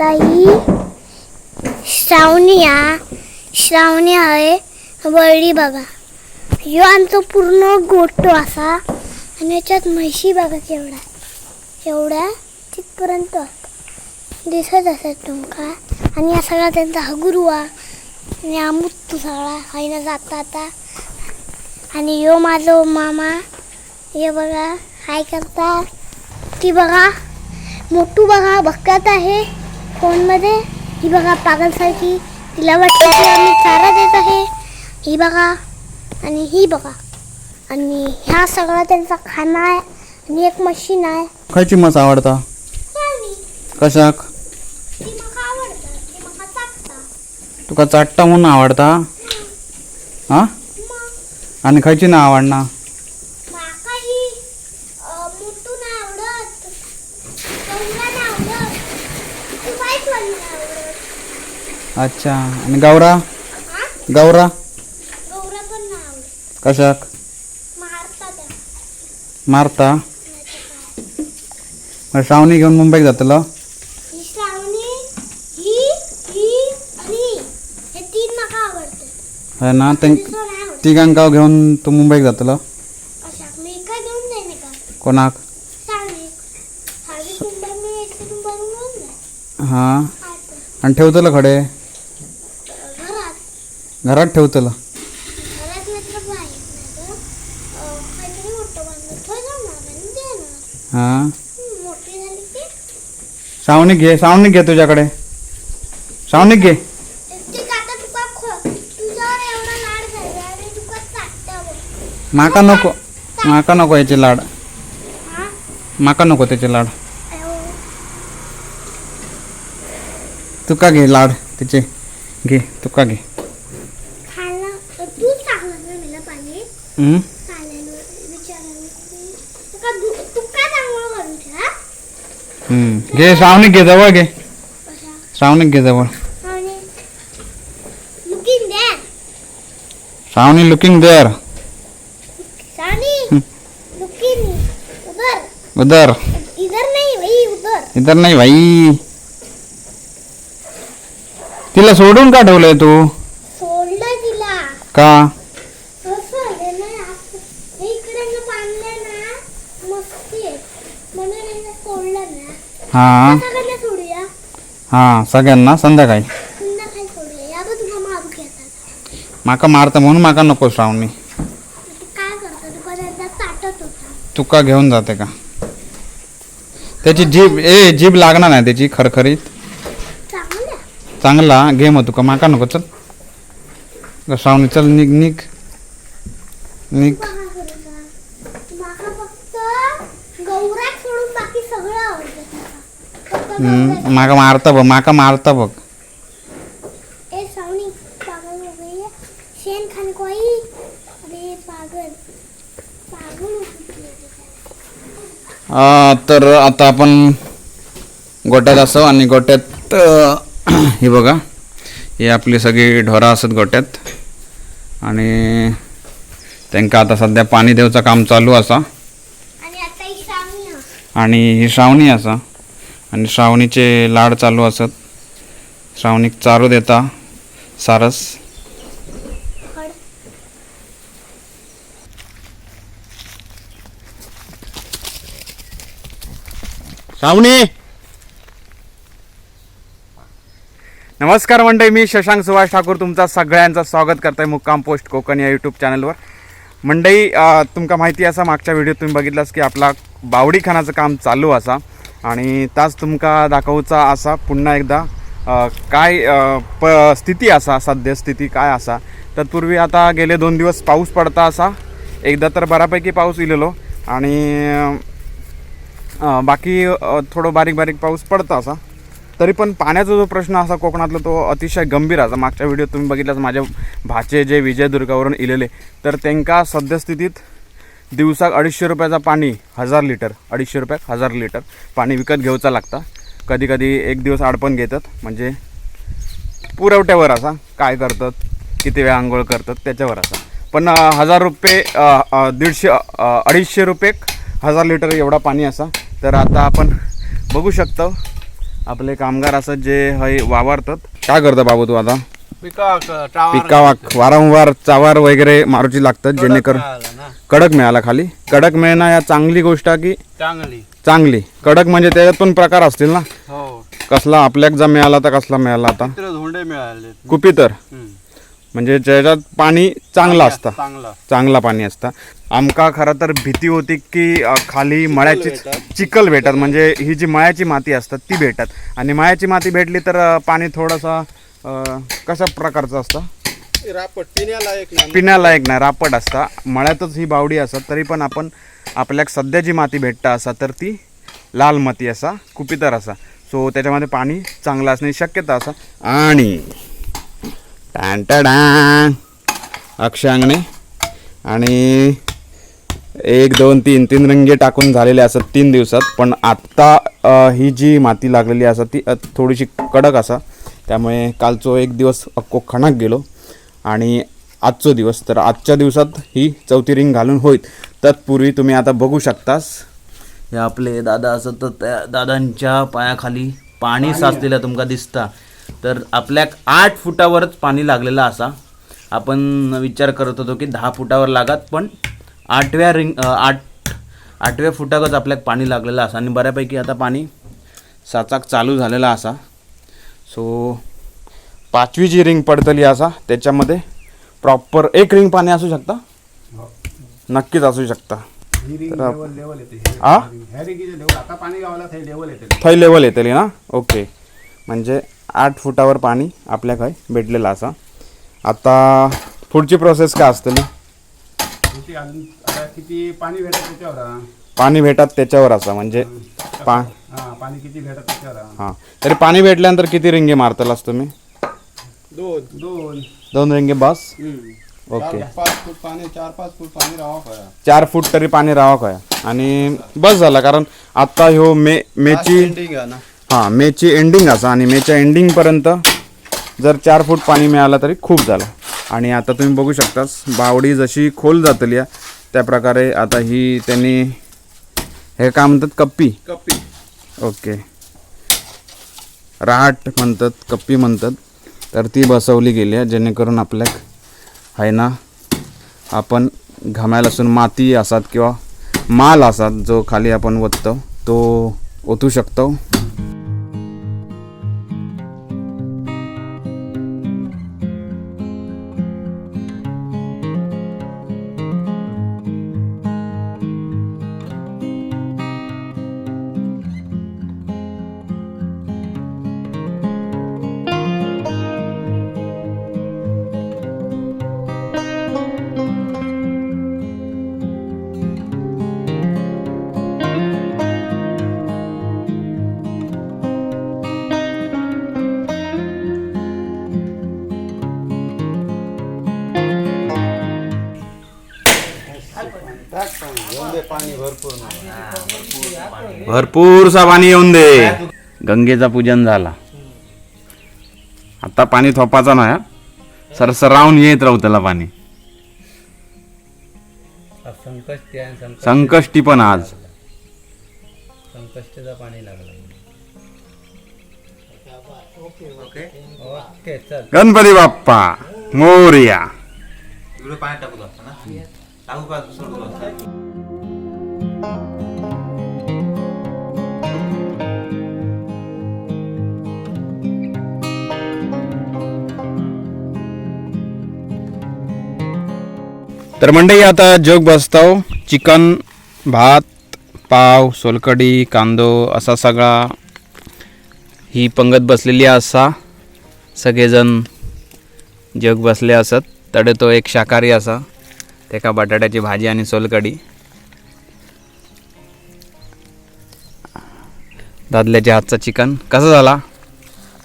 आता ही श्रावणी आ श्रावणी आहे. वळी बघा. ह्यो आमचो पूर्ण गोठो असा. आणि याच्यात म्हशी बघा केवढा एवढ्या तिथपर्यंत दिसत असत तुमका आणि या सगळा त्यांचा हगुरुवा आणि अमृत सगळा. हायना जाता आता. आणि यो माझो मामा. हे बघा. काय करता. ती बघा. मोठू बघा. बघत आहे. फोनमध्ये. ही बघा पागलसारखी तिला वाटतं की आम्ही चारा देत आहे. ही बघा. आणि ही बघा. आणि ह्या सगळा त्यांचा खाना आहे. आणि एक मशीन आहे. खयची मस आवडता? कशाक? तुका चाट्टा म्हणून आवडता? हा. आणि खयची ना आवडना म्हाका ही अं, मोठू नाही आवडत गौरा नाही आवडत ती वाईट वाली नाही आवडत अच्छा. आणि गौरा? हा गौरा? गौरा पण नाही आवडत कशाक? मारता त्या. मारता? नाहीतर काय. मग श्रावणी घेऊन मुंबईत जातलो? ही श्रावणी ही ही आणि ही. हे तीन म्हाका आवडते. है ना? ते दुसरं नाही. आवडत तिघांका घेऊन तू मुंबईत जातलो? मी घेऊन जाईन कोणाक? श्रावणी. मी एक घेऊन हा. आता आणि ठेवतलं खडे घरात घरात ठेवतलं घरात मात्र बाहेर नाही तर अं, काहीतरी मोठं बांधलं थोडं जाणार आणि देणार. हा. हं, श्रावणी घे श्रावणी घे तुझ्याकडे. श्रावणी घे. माका नको माका नको याचे लाड. माका नको त्याचे लाड. तुका घे लाड तिचे घे तुका घे खायला तू टाकलं ना मला पाणी हम्म? चालेल विचारायला तुका दु- तुका चांगलं करून ठेवा हम्म. घे श्रावणी घे जवळ घे कशा श्रावणी घे जवळ श्रावणी लुकिंग देअर उधर इधर नहीं भाई उधर इधर नाही भाई तिला सोडून का ठेवलंय तू सोडलं तिला का कसं हे ना असं- हे इकडे ना बांधलं ना मस्ती आहे म्हणून यांना सोडलं ना हा. सगळ्यांना सोडूया? हा सगळ्यांना संध्याकाळी. पुन्हा काय सोडूया. या बघ तुला मारू घेतात माका मारता म्हणून माका नको श्रावणी तू काय करतो तू पर्यंत ताटत होता तुका घेऊन जाते का? त्याची जीभ ए जीभ लागणार नाही त्याची खरखरीत. चांगलं चांगला घे मग तुका. माका नको चल. ग श्रावणी चल निघ निघ. निघ बघा करू का माका फक्त गौराक सोडून बाकी सगळं आवडतं माका. फक्त हम्म. माका मारता बघ माका मारता बघ. ए सावनी पागल हो गई है? शेन खान को आई अरे पागल. पागल हो चुकी है बेचारा। आ, तर आता आपण गोट्यात असो आणि गोट्यात अ, हे बघा. ही आपली सगळी ढोरा असत गोट्यात. आणि त्यांका आता सध्या पाणी देवचं काम चालू असा. आणि आता ही सावनी हा. आणि ही श्रावणी असा. आणि श्रावणीचे लाड चालू असत. श्रावणीक चारू देता सारस. श्रावणी! नमस्कार मंडळी मी शशांक सुभाष ठाकूर तुमचा सगळ्यांचं स्वागत करतोय मुक्काम पोस्ट कोकण या यूट्यूब चॅनलवर मंडई तुमका माहिती असा मागच्या व्हिडिओत तुम्ही बघितलास की आपला बावडी खानाचं काम चालू असा. आणि ताच तुमका दाखवचा असा पुन्हा एकदा काय प स्थिती असा सद्यस्थिती काय असा तत्पूर्वी आता गेले दोन दिवस पाऊस पडता असा एकदा तर बऱ्यापैकी पाऊस इलेलो आणि बाकी थोडं बारीक बारीक पाऊस पडता असा तरी पण पाण्याचा जो प्रश्न असा कोकणातला तो अतिशय गंभीर असा मागच्या व्हिडिओत तुम्ही बघितलाच माझ्या भाचे जे विजयदुर्गावरून इलेले तर त्यांना सद्यस्थितीत दिवसाक अडीचशे रुपयाचा पाणी हजार लिटर अडीचशे रुपयाक हजार लिटर पाणी विकत घेऊचा लागता. कधी कधी एक दिवस आड पण घेतात म्हणजे पुरवठ्यावर असा काय करतात किती वेळा आंघोळ करतात त्याच्यावर असा. पण हजार रुपये दीडशे अडीचशे रुपये हजार लिटर एवढा पाणी असा. तर आता आपण बघू शकतो आपले कामगार असत जे हय वावरतात. काय करता बाबू तू आता? पिकाक टावर पिका वारंवार चावार वगैरे मारूची लागतात जेणेकरून कडक मिळाला खाली. कडक मिळणं या चांगली गोष्ट आहे की चांगली. चांगली. कडक म्हणजे त्याच्यात पण प्रकार असतील ना? हो. कसला आपल्याक जा मिळाला तर कसला मिळाला आता? धोंडे मिळाले कुपी तर हम्म. म्हणजे त्याच्यात पाणी चांगलं असतं. चांगला. चांगला पाणी असतं. आमका खरं तर भीती होती की अ, खाली मळ्याची चिखल भेटत. म्हणजे ही जी मळ्याची माती असतात ती भेटत. आणि मळ्याची माती भेटली तर अ, पाणी थोडंसं अ, कशा प्रकारचं असतं? रापट पिण्यालायक नाही. पिण्यालायक नाही रापट असता. मळ्यातच ही बावडी असत तरी पण आपण आपल्याक सध्या जी माती भेटता असा तर ती लाल माती असा कुपितर असा. सो त्याच्यामध्ये पाणी चांगलं असण्याची शक्यता असा. आणि टॅन अक्षांगणे. आणि एक दोन तीन तीन रंगे टाकून झालेले असत तीन दिवसात. पण आत्ता ही जी माती लागलेली असा ती थोडीशी कडक असा. त्यामुळे कालचो एक दिवस अक्को खणाक गेलो. आणि आजचो दिवस तर आजच्या दिवसात ही चौथी रिंग घालून होईत तत्पूर्वी तुम्ही आता बघू शकतास हे आपले दादा असत तर त्या दादांच्या पायाखाली पाणी साचलेलं तुमका दिसता. तर आपल्याक आठ फुटावरच पाणी लागलेलं असा. आपण विचार करत होतो की दहा फुटावर लागत पण आठव्या रिंग आठ आठव्या फुटाकच आपल्याक पाणी लागलेलं असा. आणि बऱ्यापैकी आता पाणी साचाक चालू झालेला असा. सो पाचवी जी रिंग पडतली असा त्याच्यामध्ये प्रॉपर एक रिंग पाणी असू शकता? नक्कीच असू शकता. गावाला थंय लेवल येतली ना? ओके म्हणजे आठ फुटावर पाणी आपल्या खंय भेटलेलं असा. आता पुढची प्रोसेस काय असतली किती पाणी भेटत त्याच्यावर? हा. पाणी भेटत त्याच्यावर असा म्हणजे पा हा पाणी किती भेटत त्याच्यावर? हा. हां. तरी पाणी भेटल्यानंतर किती रिंगे मारतलास तुम्ही? दोन. दोन. दोन रिंगे बस? हम्म. ओके. चार- पाच फूट पाणी चार पाच फूट पाणी राहा काय चार फूट तरी पाणी राहावं काय आणि बस झालं कारण आता ह्यो मे मेची ना? हां मेची एंडिंग असा आणि मेच्या एंडिंगपर्यंत जर चार फूट पाणी मिळालं तरी खूप झालं. आणि आता तुम्ही बघू शकतास बावडी जशी खोल जातली आहे, त्या प्रकारे आता ही त्यांनी हे काय म्हणतात? कप्पी? कप्पी. ओके. राहाट म्हणतात कप्पी म्हणतात. तर ती बसवली गेली आहे जेणेकरून आपल्या आहे ना आपण घामायला असून माती असतात किंवा माल असतात जो खाली आपण ओततो तो ओतू शकतो. भरपूरसा पाणी येऊन दे. गंगेचा पूजन झाला. आता पाणी थोपाचा नाही हा. सरसरावून येत राहू त्याला पाणी. संकष्ट पण आज. संकष्टीचं पाणी लागलं. ओके. चल. गणपती बाप्पा मोर्या. तर मंडळी आता जोग बसताव. चिकन भात पाव सोलकडी कांदो असा सगळा ही पंगत बसलेली असा. सगळेजण जग बसले असत. तडे तो एक शाकाहारी असा. तेका बटाट्याची भाजी आणि सोलकडी दादल्याच्या हातचा चिकन. कसा झाला?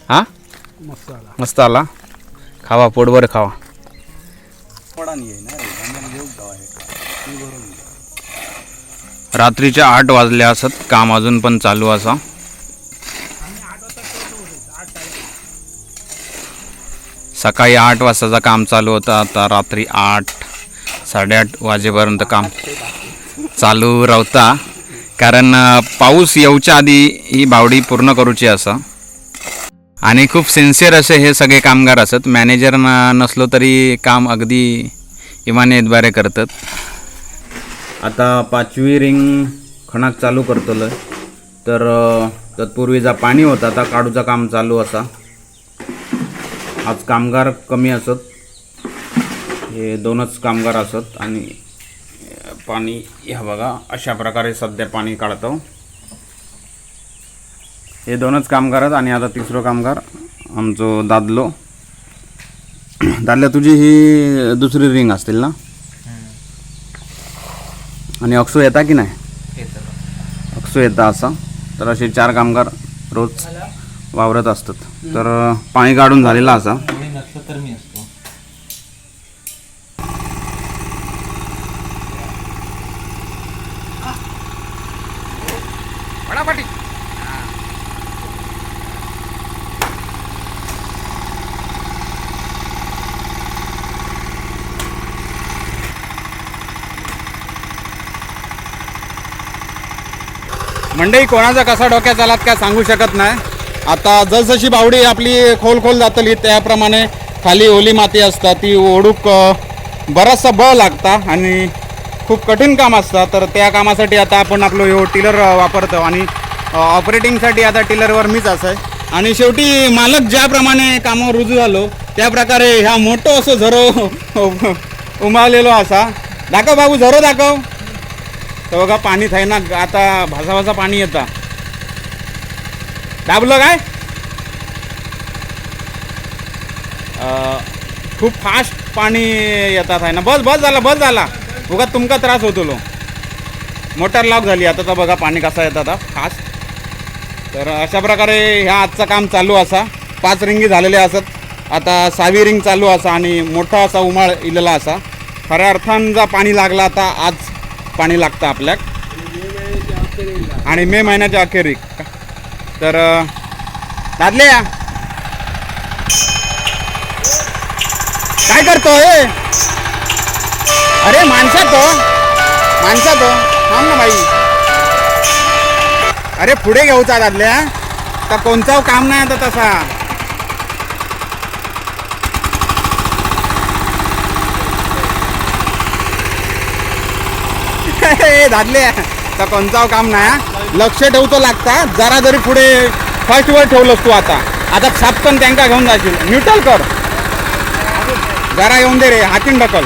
हा? मस्त आला मस्त आला. खावा पोटभर खावा पडा नाही ना रे आम्हाला येऊ गाव आहे ती भरून घे. रात्रीच्या आठ वाजले असत. काम अजून पण चालू असा. सकाळी आठ वाजताचा काम चालू होतं. आता रात्री आठ साडेआठ वाजेपर्यंत काम चालू रावता कारण पाऊस येऊच्या आधी ही बावडी पूर्ण करूची असा. आणि खूप सिन्सिअर असे हे सगळे कामगार असत. मॅनेजर नसलो तरी काम अगदी इमानेद्वारे करतात. आता पाचवी रिंग खणाक चालू करतलं तर तत्पूर्वी जा पाणी होता आता काढूचा काम चालू असा. आज कामगार कमी असत. हे दोनच कामगार असत आणि पाणी ह्या बघा अशा प्रकारे सध्या पाणी काढतो. हे दोनच कामगार आहेत आणि आता तिसरं कामगार आमचो दादलो. दादल्या तुझी ही दुसरी रिंग असतील ना? आणि अक्षू येता की नाही? अक्षू येता असा. तर असे चार कामगार रोज वावरत असतात. तर पाणी काढून झालेला असा. मंडई कोणाचा कसा डोक्यात आलात काय सांगू शकत नाही. आता जसजशी बावडी आपली खोल खोल जातली त्याप्रमाणे खाली ओली माती असता ती ओढूक बराचसा बळ लागता आणि खूप कठीण काम असतं. तर त्या कामासाठी आता आपण आपलं हो टिलर वापरतो आणि ऑपरेटिंगसाठी आता टिलरवर मीच असं आहे. आणि शेवटी मालक ज्याप्रमाणे कामावर रुजू झालो त्या प्रकारे ह्या मोठं असं झरो उमावलेलो असा. दाखव बाबू झरो दाखव. तर बघा पाणी थाय ना आता भासा भासा पाणी येतं. दाबलं काय? खूप फास्ट पाणी येतात आहे ना. बस बस झाला बस झाला. बघा तुमका त्रास होतो लो. मोटर लॉक झाली. आता तर बघा पाणी कसा येतात आता. फास्ट. तर अशा प्रकारे ह्या आजचं काम चालू असा. पाच रिंगी झालेले असत. आता सहावी रिंग चालू असा आणि मोठा असा उमाळ इलेला असा. खऱ्या अर्थान जा पाणी लागला आता आज पाणी लागतं आपल्याक. आणि मे महिन्याच्या अखेरी तर दादले या. काय करतोय अरे माणसा तो हो. माणसा तो हो. थांब ना बाई. अरे पुढे घेऊचा दादल्या तर कोणचा काम नाही आता तसा. दादले तर कोणचा काम नाही लक्ष ठेवतो लागता. जरा जरी पुढे फर्स्ट वर ठेवलंस तू आता. आता सापकन त्यांका घेऊन जाशील. न्यूट्रल कर. जरा येऊन दे रे. हातीन ढकल.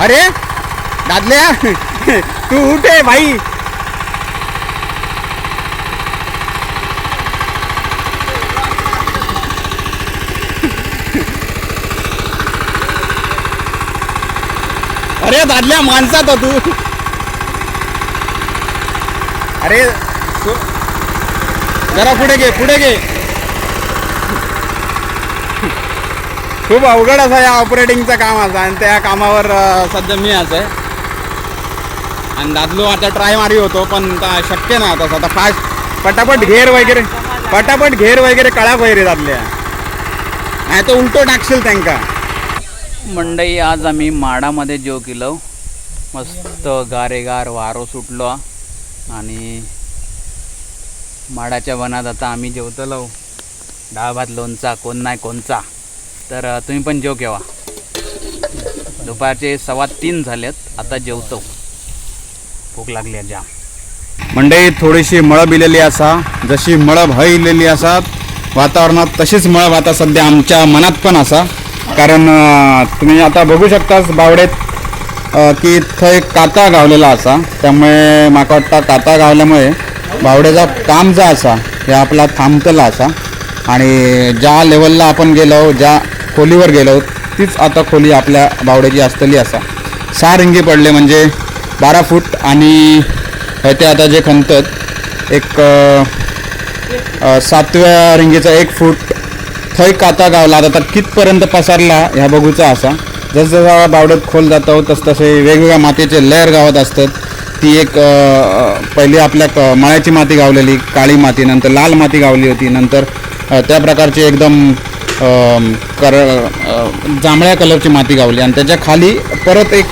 अरे दादल्या तू उठे भाई अरे दादल्या माणसात हो तू. अरे जरा पुढे घे पुढे घे. खूप अवघड असा या ऑपरेटिंगचं काम असं आणि त्या कामावर सध्या मी असं आहे. आणि दादलो आता ट्राय मारी होतो पण आता शक्य नाही आता आता फास्ट पटापट घेर वगैरे पटापट घेर वगैरे कळा वगैरे दादल्या. नाही तर उलटो टाकशील त्यांका. मंडई आज आम्ही माडामध्ये जेव केलो. मस्त गारेगार वारो सुटलो आणि माडाच्या वनात आता आम्ही जेवतलो. डाळ भात लोणचा कोण नाही कोणचा. तर तुम्ही पण जेव केव्हा. दुपारचे सव्वा तीन झालेत आता जेवतो. भूक लागली आहे जाम. मंडई थोडीशी मळब इलेली असा. जशी मळब हयलेली असा वातावरणात तशीच मळब आता सध्या आमच्या मनात पण असा. कारण तुम्ही आता बघू शकताच बावडेत की थंय काता गावलेला असा. त्यामुळे म्हाका वाटतं काता गावल्यामुळे बावडेचा काम जा असा हे आपला थांबतला असा. आणि ज्या लेवलला आपण गेलो ज्या खोलीवर गेलो तीच आता खोली आपल्या बावड्याची असतली असा. सहा रिंगी पडले म्हणजे बारा फूट आणि ते आता जे खणतात एक सातव्या रिंगीचा एक फूट थंय काता गावला. आता कितपर्यंत पसरला ह्या बघूचा असा. जसजसा बावड्यात खोल जातो तस तसे वेगवेगळ्या मातीचे लेअर गावत असतात. ती एक पहिली आपल्या क- मळ्याची माती गावलेली काळी माती नंतर लाल माती गावली होती नंतर त्या प्रकारची एकदम कर जांभळ्या कलरची माती गावली. आणि त्याच्याखाली परत एक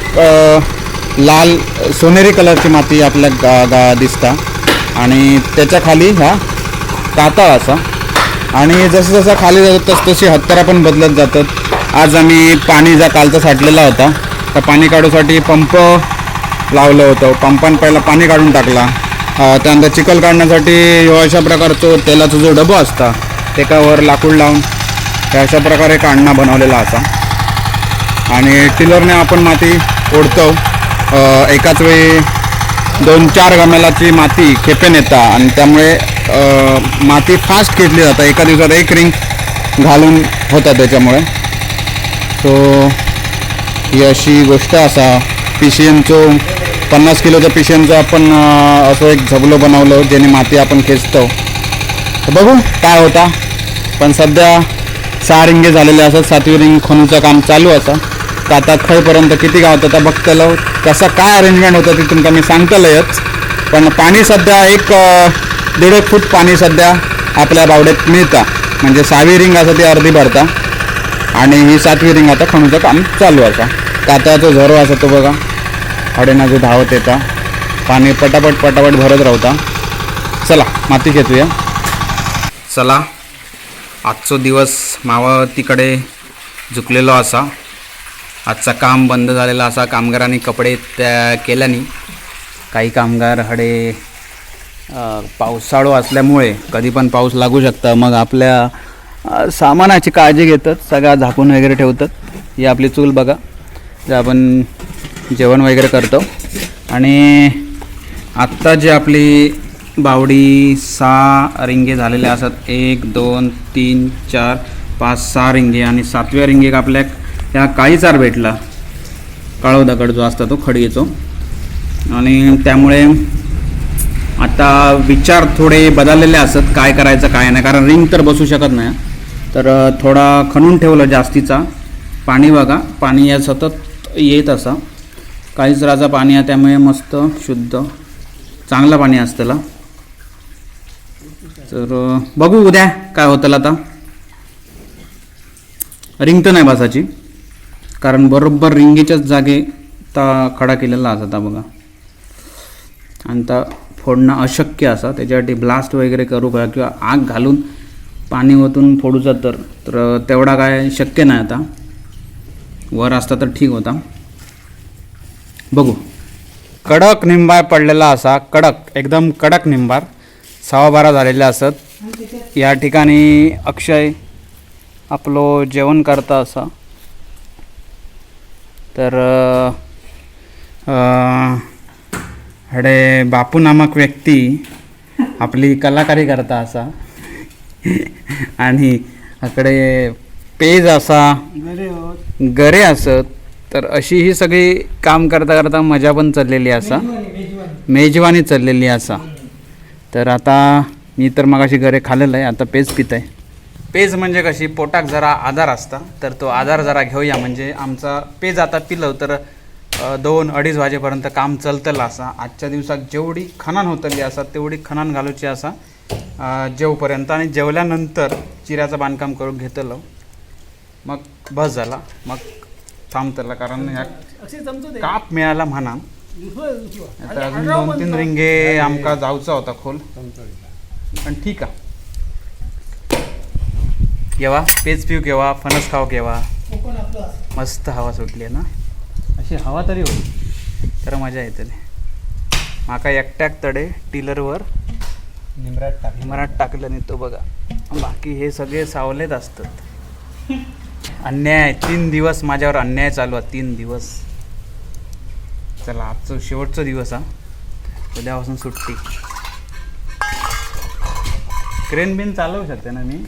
लाल सोनेरी कलरची माती आपल्या गा गा दिसता. आणि त्याच्याखाली ह्या कातळ असा. आणि जसं जसं खाली जातो तस तशी हत्यारा पण बदलत जातात. आज आम्ही पाणी जा कालचा साठलेला होता. त्या पाणी काढूसाठी पंप लावलं होतं. पंपान पहिला पाणी काढून टाकला. त्यानंतर चिखल काढण्यासाठी अशा प्रकारचं तेलाचा जो डबा असता त्याच्यावर लाकूड लावून अशा प्रकारे काढणा बनवलेला असा. आणि टिलरने आपण माती ओढतो. एकाच वेळी दोन चार गमेलाची माती खेपेन येतात आणि त्यामुळे माती फास्ट खेचली जातं. एका दिवसात एक रिंग घालून होता त्याच्यामुळे. सो ही अशी गोष्ट असा. पिशियनचो पन्नास किलोच्या पिशियनचं आपण असं एक झबलो बनवलं ज्याने माती आपण खेचतो. तर बघू काय होता. पण सध्या सहा रिंगे झालेले असतात. सातवी रिंग खणूचं काम चालू असं तर आता खयपर्यंत किती गावतं आता बघतलो कसं काय अरेंजमेंट होतं ते तुमका मी सांगतलंयच पण पाणी सध्या एक दीड एक फूट पाणी सध्या आपल्या बावड्यात मिळतं. म्हणजे सहावी रिंग असं ती अर्धी भरता. आणि ही सातवी रिंग आता खणूचं काम चालू असा कातळाचा झरो असा तो बघा. हडेनाचं धावत येता. पाणी पटापट पटापट भरत राहता. चला माती घेतूया. चला आजचो दिवस मावतीकडे झुकलेलो असा. आजचा काम बंद झालेला असा. कामगारांनी कपडे त्या केल्याने काही कामगार हडे पावसाळू असल्यामुळे कधी पण पाऊस लागू शकता. मग आपल्या सामानाची काळजी घेतात सगळा झाकून वगैरे ठेवतात. ही आपली चूल बघा जे आपण जेवण वगैरे करतो. आणि आत्ता जी आपली बावडी सहा रिंगे झालेले असतात. एक दोन तीन चार पाच सहा रिंगे आणि सातव्या रिंगेक आपल्या ह्या काळीचार भेटला. काळो दगड जो असतो तो खडीचो आणि त्यामुळे आता विचार थोडे बदललेले असत काय करायचं काय नाही. कारण रिंग तर बसू शकत नाही. तर थोडा खणून ठेवलं जास्तीचा. पाणी बघा पाणी या सतत येत असा. काहीच राजा पाणी आहे त्यामुळे मस्त शुद्ध. चांगलं पाणी असतं तर बघू उद्या काय होतं आता. रिंग तर नाही बसायची. कारण बरोबर रिंगेच्याच जागे ता खडा केलेला असा बघा. आणि फोडणं अशक्य असा. त्याच्यासाठी ब्लास्ट वगैरे करू का? किंवा आग घालून पाणी ओतून फोडूचा तर तर तेवढा काय शक्य नाही आता. वर असता तर ठीक होता. बघू. कडक निंबार पडलेला असा कडक एकदम कडक निंबार सहा बारा झालेले असत. या ठिकाणी अक्षय आपलो जेवण करता असा. तर आ, हडे बापू नामक व्यक्ती आपली कलाकारी करता असा. आणि अकडे पेज असा गरे असत तर अशी ही सगळी काम करता करता मजा पण चाललेली असा. मेजवानी चाललेली असा. तर आता मी तर मगाशी घरे खाल्लेलं आहे आता पेज पित आहे पेज म्हणजे कशी? पोटाक जरा आधार असता तर तो आधार जरा घेऊया. म्हणजे आमचा पेज आता पिलं तर दोन अडीच वाजेपर्यंत काम चलतलं असा. आजच्या दिवसात जेवढी खणान होतली असा तेवढी खणान घालूची असा जेवपर्यंत आणि जेवल्यानंतर चिऱ्याचं बांधकाम करून घेतलं. मग बस झाला. मग थांबतला कारण काप मिळाला म्हणा. आता अजून दोन तीन रिंगे आमका जाऊचा होता खोल. पण ठीक आहे. केव्हा पेज पिऊ केव्हा फणस खाऊ केव्हा मस्त हवा सुटली आहे ना. अशी हवा तरी होईल तर मजा येते माका एकट्याक तडे टिलरवर निमराट टाक हिमरात टाकलं नाही तो बघा. बाकी हे सगळे सावलेत असतात. अन्याय तीन दिवस माझ्यावर अन्याय चालू आहे तीन दिवस. चला आजचं शेवटचा दिवस हा. उद्यापासून सुट्टी. क्रेन बिन चालवू शकते ना मी?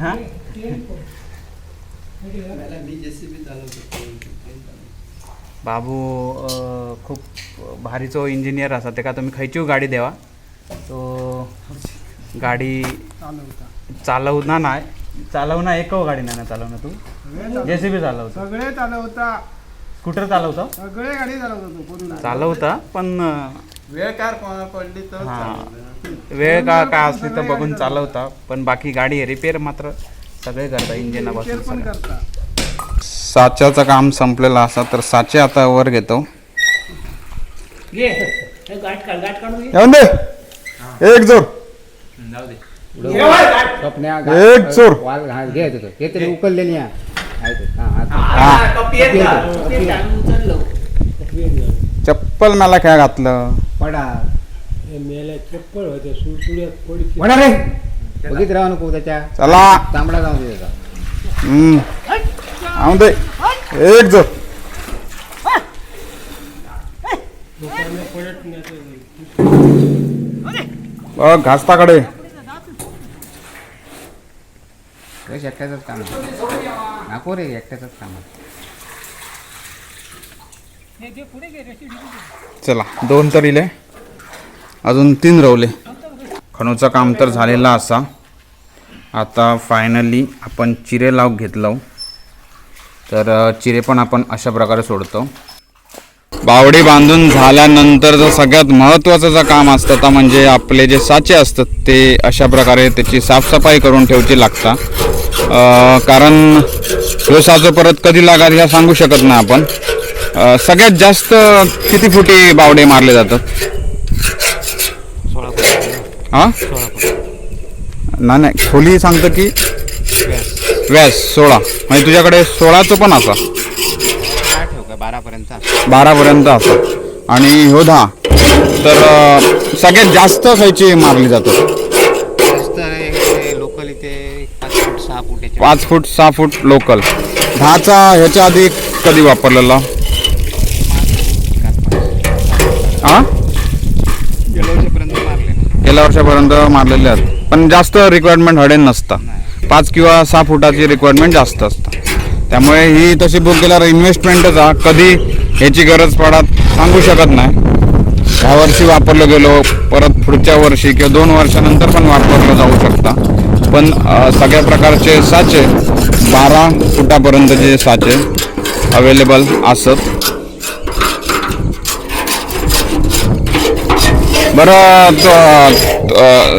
हा बाबू खूप भारीचो इंजिनियर असा. तेका तुम्ही खयची गाडी देवा. तो गाडी चालवना नाही चालवना एक गाडी नाही ना चालवना तू? जेसीबी चालवतो. सगळे चालवता. स्कूटर चालवतो? सगळे गाडी चालवता चालवता पण वेळ कार कोणाला पडली तर हा. वेळ का काय असली तर बघून चालवता. पण बाकी गाडी रिपेअर मात्र सगळे करता इंजिनापासून पण सगळं. करता. साच्याचं काम संपलेलं असा तर साचे आता वर घेतो. येऊन दे. एक जोर एक चोर. हे उकललेली. हा, हा. हा. चप्पल मला काय घातलं? पडा. मेल्या चप्पल होते. सुळसुळ्यात पडकी. पडा रे. बघित राहा नको त्याच्या. चला. तांबडा जाऊ दे येऊन दे. एक बघ घासताकडे बस एकट्याचंच काम आहे. नको रे एकट्याचंच काम आहे. चला दोन तर इले. अजून तीन रवले. खणूचं काम तर झालेलं असा. आता फायनली आपण चिरे लाव घेतलो तर चिरे पण आपण अशा प्रकारे सोडतो. बावडी बांधून झाल्यानंतर सगळ्यात महत्त्वाचं जे काम असतं तर म्हणजे आपले जे साचे असतात ते अशा प्रकारे त्याची साफसफाई करून ठेवची लागता. अ, कारण ह्यो साचो परत कधी लागाल ह्या सांगू शकत नाही आपण. सगळ्यात जास्त किती फुटी बावडे मारले जातात? हा? नाही नाही खोली सांगतं की व्यास सोळा. म्हणजे तुझ्याकडे सोळाचं पण असा. काय ठेवू का बारापर्यंत बारापर्यंत असा. आणि ह्यो दहा. तर सगळ्यात जास्त खायची मारली जातात लोकल इथे पाच फूट सहा फूट पाच फूट सहा फूट लोकल दहाचा ह्याच्या आधी कधी वापरलेला? हा गेल्या वर्षापर्यंत मारले. गेल्या वर्षापर्यंत मारलेले आहेत. पण जास्त रिक्वायरमेंट हडेन नसता. पाच किंवा सहा फुटाची रिक्वायरमेंट जास्त असतं. त्यामुळे ही तशी बुक केल्यावर इन्व्हेस्टमेंटचा हा कधी ह्याची गरज पडत सांगू शकत नाही. ह्या वर्षी वापरलं गेलो परत पुढच्या वर्षी किंवा दोन वर्षानंतर पण वापरलं जाऊ शकता. पण सगळ्या प्रकारचे साचे बारा फुटापर्यंतचे साचे अवेलेबल असत. बरं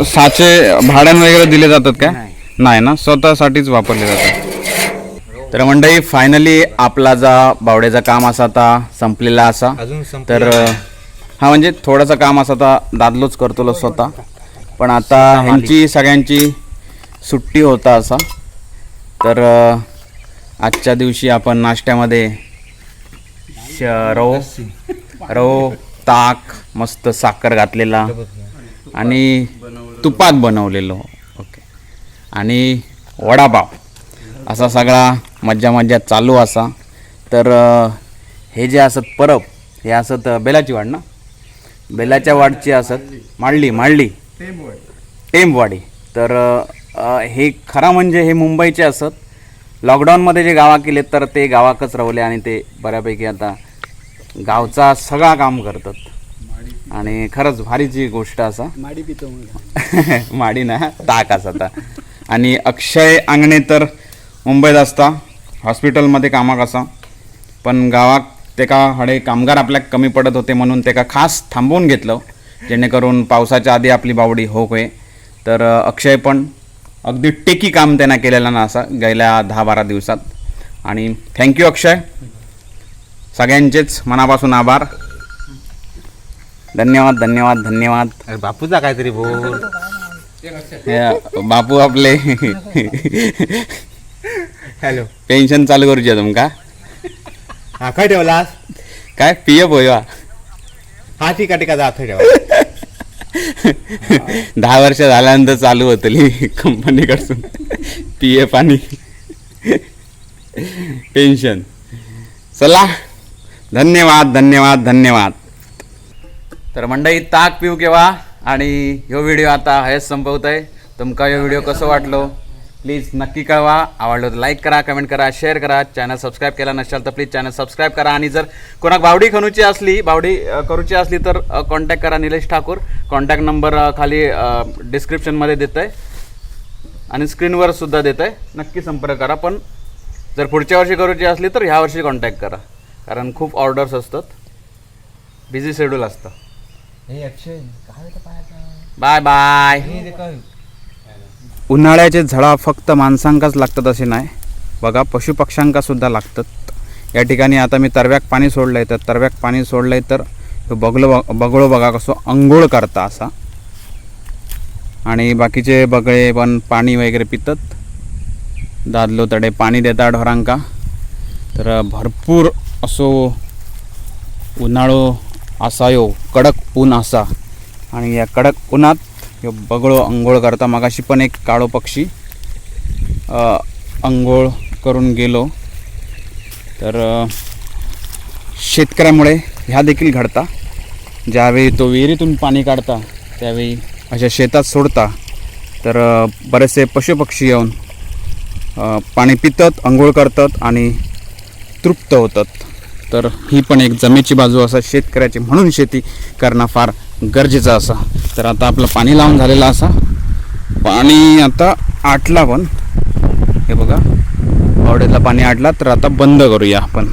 साचे भाड्यानं वगैरे दिले जातात काय? नाही ना स्वतःसाठीच वापरले जातात तर मंडळी फायनली आपला जा बावड्याचा काम असा आता संपलेला असा. तर हा म्हणजे थोडंसं काम असं आता दादलोच करतो स्वतः. पण आता ह्यांची सगळ्यांची सुट्टी होता असा. तर आजच्या दिवशी आपण नाश्त्यामध्ये श- रव रव ताक मस्त साखर घातलेला. आणि तुपात बनवलेलो. आणि वडापाव असा सगळा मज्जा मज्जा चालू असा. तर हे जे असत परब हे असत बेलाची वाड ना? बेलाच्या वाडची असत मांडली मांडली. टेंबवाडी. तर हे खरा म्हणजे हे मुंबईचे असत. लॉकडाऊनमध्ये जे गावा केले तर ते गावाकच रावले आणि ते बऱ्यापैकी आता गावचा सगळा काम करतात. आणि खरंच भारीची गोष्ट असा. माडी पितो माडी ना ताक असा आता. आणि अक्षय अंगणे तर मुंबईत असता. हॉस्पिटलमध्ये कामाक असा. पण गावात तेका हडे कामगार आपल्याक कमी पडत होते म्हणून तेका खास थांबवून घेतलं जेणेकरून पावसाच्या आधी आपली बावडी हो होय. तर अक्षय पण अगदी टेकी काम त्यांना केलेलं ना असा गेल्या दहा बारा दिवसात. आणि थँक्यू अक्षय. सगळ्यांचेच मनापासून आभार. धन्यवाद धन्यवाद धन्यवाद. अरे बापूचा काहीतरी बोल. बापू आपले. हॅलो. पेन्शन चालू करूचे तुमका हा काय ठेवलास काय? पी एफ होय हा ठीक आहे ठीक आहे ठेवा. दहा वर्ष झाल्यानंतर चालू होतली कंपनीकडून पी एफ आणि पेन्शन चला. धन्यवाद धन्यवाद धन्यवाद. तर मंडळी ताक पिऊ केव्हा? आणि ह्यो व्हिडिओ आता हेच संपवत आहे तुमका ह्यो व्हिडिओ कसं वाटलो? प्लीज नक्की कळवा. आवडलं तर लाईक करा कमेंट करा शेअर करा. चॅनल सबस्क्राईब केला नसेल तर प्लीज चॅनल सबस्क्राईब करा. आणि जर कोणाक बावडी खणूची असली बावडी करूची असली तर कॉन्टॅक्ट करा निलेश ठाकूर. कॉन्टॅक्ट नंबर खाली डिस्क्रिप्शनमध्ये देत आहे आणि स्क्रीनवर सुद्धा देत आहे नक्की संपर्क करा. पण जर पुढच्या वर्षी करूची असली तर ह्या वर्षी कॉन्टॅक्ट करा. कारण खूप ऑर्डर्स असतात. बिझी शेड्यूल असतं. बाय बाय उन्हाळ्याचे झळा फक्त माणसांकाच लागतात असे नाही. बघा पशुपक्ष्यांका सुद्धा लागतात. या ठिकाणी आता मी तरव्याक पाणी सोडलं आहे तर तरव्याक पाणी सोडलं आहे तर तो बगलो बगळो बघा कसो अंघोळ करता असा. आणि बाकीचे बगळे पण पाणी वगैरे पितात. दादलो तडे पाणी देता ढोरांका. तर भरपूर असो उन्हाळो असा यो कडक ऊन असा. आणि या कडक उन्हात यो बगळो अंघोळ करता. मगाशी पण एक काळो पक्षी अंघोळ करून गेलो. तर शेतकऱ्यामुळे ह्या देखील घडता. ज्यावेळी तो विहिरीतून पाणी काढता त्यावेळी अशा शेतात सोडता. तर बरेचसे पशुपक्षी येऊन पाणी पितात अंघोळ करतात आणि तृप्त होतात. तर ही पण एक जमेची बाजू असा शेतकऱ्याची म्हणून शेती करणं फार गरजेचं असा. तर आता आपलं पाणी लावून झालेलं असा. पाणी आता आटला पण. हे बघा. आवडेला पाणी आटला तर आता बंद करूया आपण.